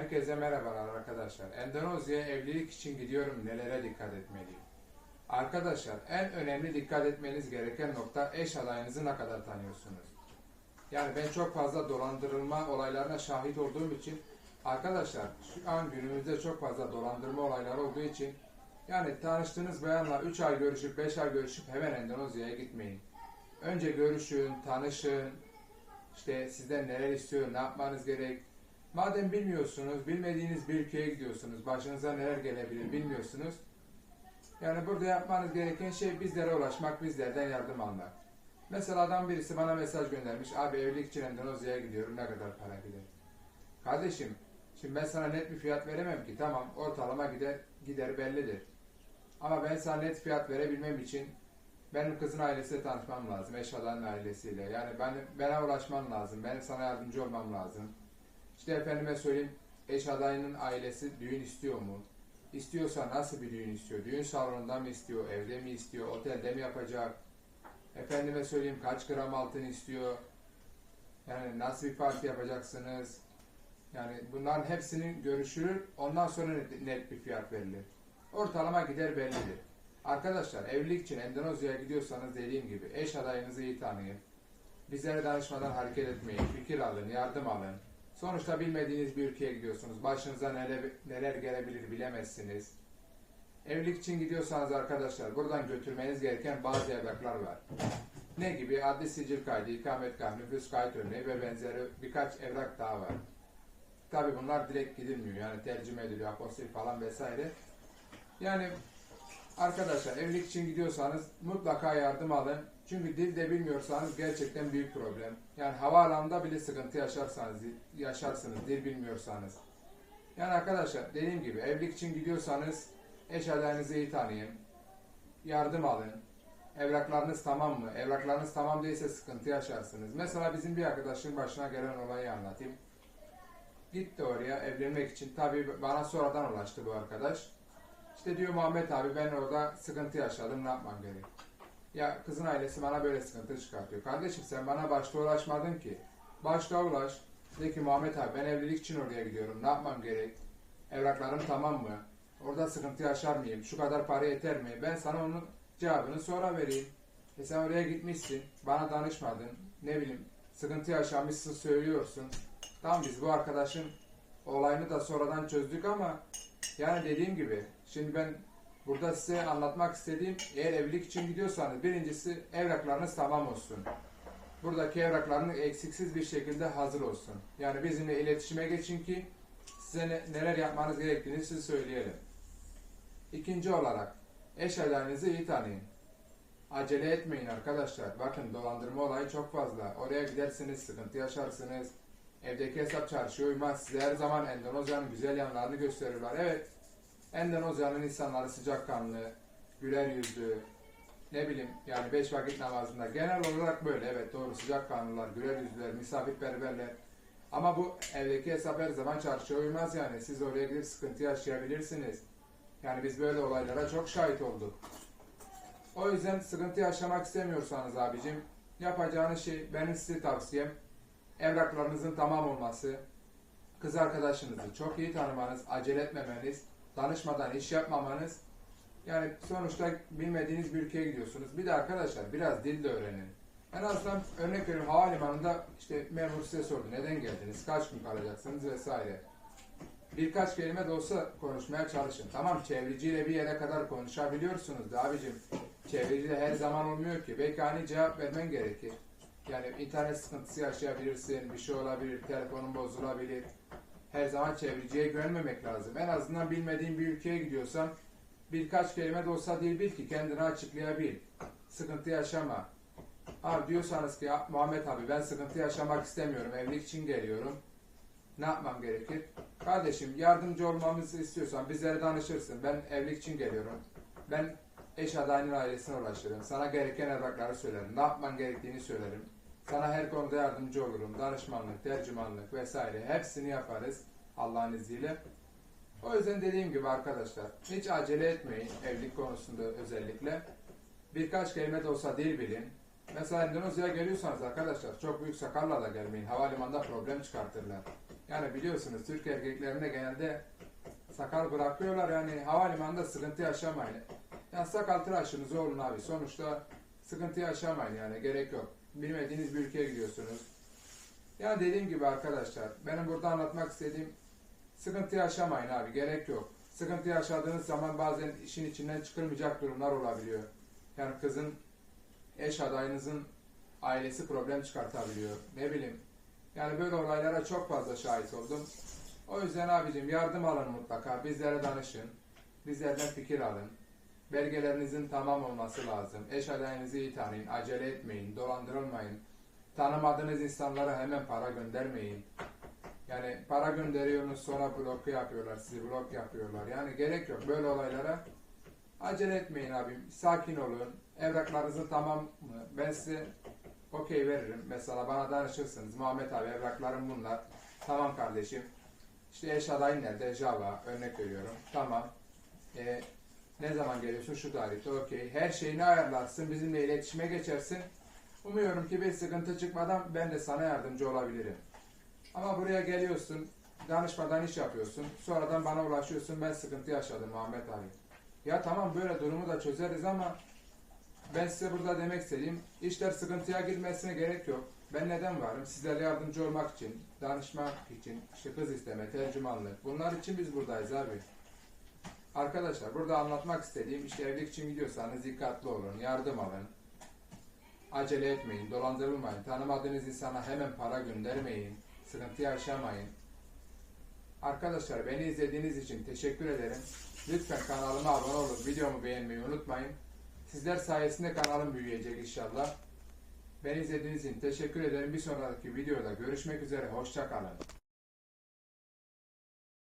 Herkese merhabalar arkadaşlar. Endonezya'ya evlilik için gidiyorum. Nelere dikkat etmeliyim? Arkadaşlar en önemli dikkat etmeniz gereken nokta eş adayınızı ne kadar tanıyorsunuz? Yani ben çok fazla dolandırılma olaylarına şahit olduğum için arkadaşlar şu an günümüzde çok fazla dolandırma olayları olduğu için yani tanıştığınız bayanla 3 ay görüşüp 5 ay görüşüp hemen Endonezya'ya gitmeyin. Önce görüşün, tanışın, işte sizden neler istiyor, ne yapmanız gerek. Madem bilmiyorsunuz, bilmediğiniz bir ülkeye gidiyorsunuz, başınıza neler gelebilir bilmiyorsunuz. Yani burada yapmanız gereken şey bizlere ulaşmak, bizlerden yardım almak. Mesela adam birisi bana mesaj göndermiş, abi evlilik için Endonezya'ya gidiyorum, ne kadar para gider? Kardeşim, şimdi ben sana net bir fiyat veremem ki, tamam ortalama gider, gider bellidir. Ama ben sana net fiyat verebilmem için benim kızın ailesiyle tanışmam lazım, eş ailesiyle. Yani ben, bana ulaşman lazım, benim sana yardımcı olmam lazım. İşte efendime söyleyeyim, eş adayının ailesi düğün istiyor mu? İstiyorsa nasıl bir düğün istiyor? Düğün salonunda mı istiyor, evde mi istiyor, otelde mi yapacak? Efendime söyleyeyim kaç gram altın istiyor? Yani nasıl bir parti yapacaksınız? Yani bunların hepsinin görüşülür, ondan sonra net, bir fiyat verilir. Ortalama gider bellidir. Arkadaşlar evlilik için Endonezya'ya gidiyorsanız dediğim gibi eş adayınızı iyi tanıyın. Bizlere danışmadan hareket etmeyin, fikir alın, yardım alın. Sonuçta bilmediğiniz bir ülkeye gidiyorsunuz. Başınıza neler, neler gelebilir bilemezsiniz. Evlilik için gidiyorsanız arkadaşlar buradan götürmeniz gereken bazı evraklar var. Ne gibi? Adli sicil kaydı, ikametgah, nüfus kayıt örneği ve benzeri birkaç evrak daha var. Tabi bunlar direkt gidilmiyor. Yani tercüme ediliyor, apostil falan vesaire. Yani arkadaşlar evlilik için gidiyorsanız mutlaka yardım alın. Çünkü dil de bilmiyorsanız gerçekten büyük problem. Yani havaalanında bile sıkıntı yaşarsanız, yaşarsınız dil bilmiyorsanız. Yani arkadaşlar dediğim gibi evlilik için gidiyorsanız eş adayınızı iyi tanıyın. Yardım alın. Evraklarınız tamam mı? Evraklarınız tamam değilse sıkıntı yaşarsınız. Mesela bizim bir arkadaşın başına gelen olayı anlatayım. Gitti oraya evlenmek için. Tabii bana sonradan ulaştı bu arkadaş. İşte diyor Muhammed abi ben orada sıkıntı yaşadım ne yapmam gerek? Ya kızın ailesi bana böyle sıkıntı çıkartıyor. Kardeşim sen bana başta ulaşmadın ki. Başta ulaş. De ki Muhammed abi ben evlilik için oraya gidiyorum. Ne yapmam gerek? Evraklarım tamam mı? Orada sıkıntı yaşar mıyım? Şu kadar para yeter mi? Ben sana onun cevabını sonra vereyim. E sen oraya gitmişsin. Bana danışmadın. Ne bileyim sıkıntı yaşamışsın söylüyorsun. Tamam biz bu arkadaşın olayını da sonradan çözdük ama yani dediğim gibi şimdi ben Burada size anlatmak istediğim eğer evlilik için gidiyorsanız birincisi evraklarınız tamam olsun. Buradaki evraklarınız eksiksiz bir şekilde hazır olsun. Yani bizimle iletişime geçin ki size ne- neler yapmanız gerektiğini size söyleyelim. İkinci olarak eş adayınızı iyi tanıyın. Acele etmeyin arkadaşlar. Bakın dolandırma olayı çok fazla. Oraya gidersiniz, sıkıntı yaşarsınız. Evdeki hesap çarşıya uymaz. Size her zaman Endonezya'nın güzel yanlarını gösteriyorlar. Evet, Endonezya'nın insanları sıcakkanlı, güler yüzlü, ne bileyim yani beş vakit namazında genel olarak böyle evet doğru sıcakkanlılar, güler yüzlüler, misafirperverler. Ama bu evdeki hesap her zaman çarşıya uymaz yani. Siz oraya gidip sıkıntı yaşayabilirsiniz. Yani biz böyle olaylara çok şahit olduk. O yüzden sıkıntı yaşamak istemiyorsanız abicim yapacağınız şey benim size tavsiyem evraklarınızın tamam olması, kız arkadaşınızı çok iyi tanımanız, acele etmemeniz, danışmadan iş yapmamanız. Yani sonuçta bilmediğiniz bir ülkeye gidiyorsunuz. Bir de arkadaşlar biraz dil de öğrenin. En azından örnek veriyorum havalimanında işte memur size sordu neden geldiniz, kaç gün kalacaksınız vesaire. Birkaç kelime de olsa konuşmaya çalışın. Tamam çevreciyle bir yere kadar konuşabiliyorsunuz da abicim. Çevreciyle her zaman olmuyor ki. Belki hani cevap vermen gerekir. Yani internet sıkıntısı yaşayabilirsin, bir şey olabilir, telefonun bozulabilir. Her zaman çevreciye güvenmemek lazım. En azından bilmediğin bir ülkeye gidiyorsan birkaç kelime de olsa dil bil ki kendini açıklayabil. Sıkıntı yaşama. Ha diyorsanız ki "Ya Muhammed abi ben sıkıntı yaşamak istemiyorum, evlilik için geliyorum. Ne yapmam gerekir? Kardeşim yardımcı olmamızı istiyorsan bizlere danışırsın. Ben evlilik için geliyorum. Ben eş adayının ailesine ulaşırım. Sana gereken evrakları söylerim. Ne yapman gerektiğini söylerim. Sana her konuda yardımcı olurum. Danışmanlık, tercümanlık vesaire hepsini yaparız Allah'ın izniyle. O yüzden dediğim gibi arkadaşlar hiç acele etmeyin evlilik konusunda özellikle. Birkaç kelime de olsa dil bilin. Mesela Endonezya'ya geliyorsanız arkadaşlar çok büyük sakalla da gelmeyin. Havalimanında problem çıkartırlar. Yani biliyorsunuz Türk erkeklerinde genelde sakal bırakıyorlar yani havalimanında sıkıntı yaşamayın. Yani sakal tıraşınız olun abi. Sonuçta sıkıntı yaşamayın yani gerek yok. Bilmediğiniz bir ülkeye gidiyorsunuz. Yani dediğim gibi arkadaşlar benim burada anlatmak istediğim sıkıntı yaşamayın abi gerek yok. Sıkıntı yaşadığınız zaman bazen işin içinden çıkılmayacak durumlar olabiliyor. Yani kızın eş adayınızın ailesi problem çıkartabiliyor. Ne bileyim. Yani böyle olaylara çok fazla şahit oldum. O yüzden abicim yardım alın mutlaka. Bizlere danışın. Bizlerden fikir alın. Belgelerinizin tamam olması lazım. Eş adayınızı iyi tanıyın. Acele etmeyin. Dolandırılmayın. Tanımadığınız insanlara hemen para göndermeyin. Yani para gönderiyorsunuz sonra bloku yapıyorlar. Sizi blok yapıyorlar. Yani gerek yok böyle olaylara. Acele etmeyin abim. Sakin olun. Evraklarınızın tamam mı? Ben size okey veririm. Mesela bana danışırsınız. Muhammed abi evraklarım bunlar. Tamam kardeşim. İşte eş adayın nerede? Java. Örnek veriyorum. Tamam. Ee, ne zaman geliyorsun? Şu tarihte. Okey. Her şeyini ayarlarsın. Bizimle iletişime geçersin. Umuyorum ki bir sıkıntı çıkmadan ben de sana yardımcı olabilirim. Ama buraya geliyorsun. Danışmadan iş yapıyorsun. Sonradan bana ulaşıyorsun. Ben sıkıntı yaşadım Muhammed abi. Ya tamam böyle durumu da çözeriz ama ben size burada demek istediğim işler sıkıntıya girmesine gerek yok. Ben neden varım? Sizlere yardımcı olmak için, danışmak için, işte kız isteme, tercümanlık. Bunlar için biz buradayız abi. Arkadaşlar burada anlatmak istediğim işte evlilik için gidiyorsanız dikkatli olun, yardım alın. Acele etmeyin, dolandırılmayın. Tanımadığınız insana hemen para göndermeyin. Sıkıntı yaşamayın. Arkadaşlar beni izlediğiniz için teşekkür ederim. Lütfen kanalıma abone olup videomu beğenmeyi unutmayın. Sizler sayesinde kanalım büyüyecek inşallah. Beni izlediğiniz için teşekkür ederim. Bir sonraki videoda görüşmek üzere. Hoşça kalın.